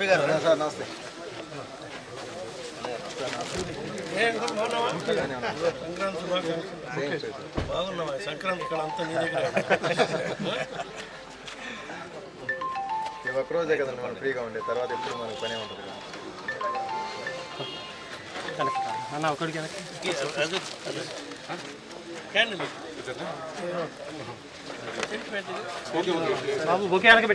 SP గారు sir నమస్తే. బాగున్నావా? సంక్రాంతి ఇక్కడ అంతా నీ దగ్గర. ఈ ఒక్క రోజే కదండి మనం ఫ్రీగా ఉండే తర్వాత ఎప్పుడు మనకు పనే ఉంటుంది కదా? క్యాండిల్ బాబు బొకే వెనక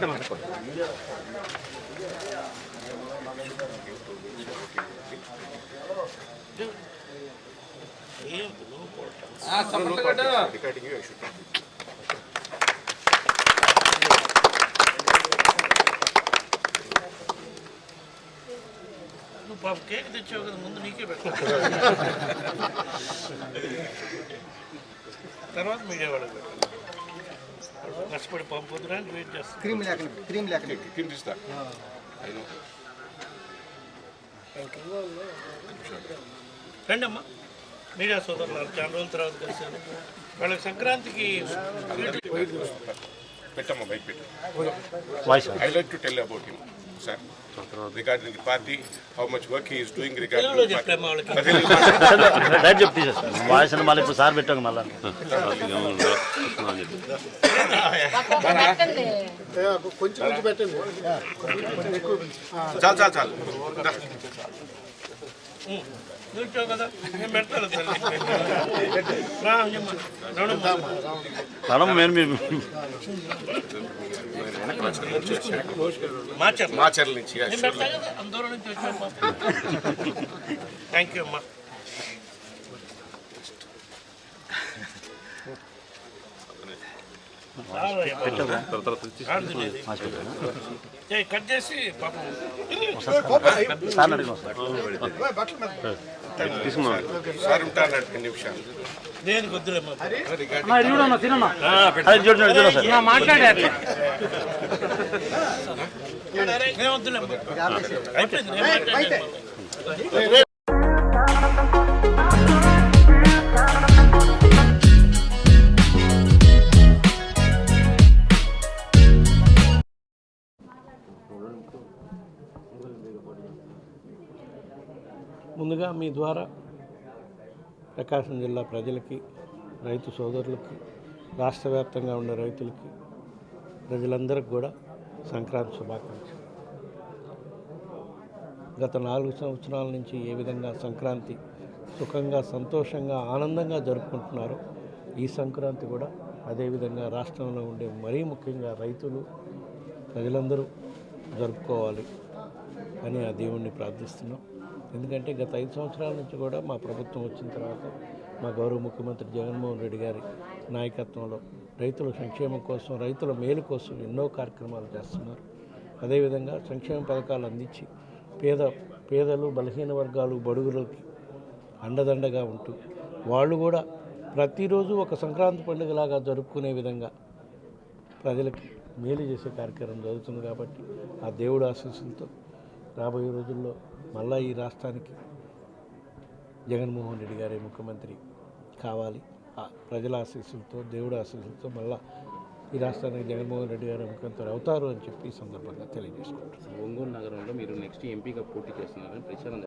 పెట్టమా ఏం నువ్వు పోవటం. నువ్వు పాప కేక్ తెచ్చావు కదా ముందు నీకే పెట్టు తర్వాత మీడియా వాళ్ళకి పెట్టు కష్టపడి పంపుతున్నా వెయిట్ చేస్తాను క్రీమ్ లేకని క్రీమ్ లేకని రండి అమ్మా మీడియా సోదరులు చాలా రోజుల తర్వాత కలిసాను వాళ్ళకి సంక్రాంతికి పెట్టమ్మా బైక్ పెట్టు. Voice I like to tell about him sir regarding party how much work he is doing regarding voice అని మళ్ళీ ఇప్పుడు సార్ పెట్టాం మళ్ళీ? చాలు చాలు చాలు. మేడం నేను మీ మార్చారు మా చర్ల నుంచి థ్యాంక్ యూ అమ్మా. కట్ చేసి పాపం. సార్ అడిగిన సార్ రెండు నిమిషాలు దేనికి వద్దులేమ్మా అది అయిపోయింది నేను ముందుగా మీ ద్వారా ప్రకాశం జిల్లా ప్రజలకి రైతు సోదరులకి రాష్ట్ర వ్యాప్తంగా ఉన్న రైతులకి ప్రజలందరికీ కూడా సంక్రాంతి శుభాకాంక్షలు. గత నాలుగు సంవత్సరాల నుంచి ఏ విధంగా సంక్రాంతి సుఖంగా సంతోషంగా ఆనందంగా జరుపుకుంటున్నారో ఈ సంక్రాంతి కూడా అదేవిధంగా రాష్ట్రంలో ఉండే మరీ ముఖ్యంగా రైతులు ప్రజలందరూ జరుపుకోవాలి అని ఆ దేవుణ్ణి ప్రార్థిస్తున్నాం. ఎందుకంటే గత ఐదు సంవత్సరాల నుంచి కూడా మా ప్రభుత్వం వచ్చిన తర్వాత మా గౌరవ ముఖ్యమంత్రి జగన్మోహన్ రెడ్డి గారి నాయకత్వంలో రైతుల సంక్షేమం కోసం రైతుల మేలు కోసం ఎన్నో కార్యక్రమాలు చేస్తున్నారు. అదేవిధంగా సంక్షేమ పథకాలు అందించి పేద పేదలు బలహీన వర్గాలు బడుగులకి అండదండగా ఉంటూ వాళ్ళు కూడా ప్రతిరోజు ఒక సంక్రాంతి పండుగలాగా జరుపుకునే విధంగా ప్రజలకి మేలు చేసే కార్యక్రమం జరుగుతుంది కాబట్టి ఆ దేవుడు ఆశీస్సులతో రాబోయే రోజుల్లో మళ్ళా ఈ రాష్ట్రానికి జగన్మోహన్ రెడ్డి గారే ముఖ్యమంత్రి కావాలి. ఆ ప్రజల ఆశీస్సులతో దేవుడు ఆశీస్సులతో మళ్ళా ఈ రాష్ట్రానికి జగన్మోహన్ రెడ్డి గారు ముఖ్యమంత్రి అవుతారు అని చెప్పి ఈ సందర్భంగా తెలియజేసుకుంటారు ఒంగోలు నగరంలో మీరు నెక్స్ట్ ఎంపీగా పోటీ చేస్తున్నారని ప్రచారం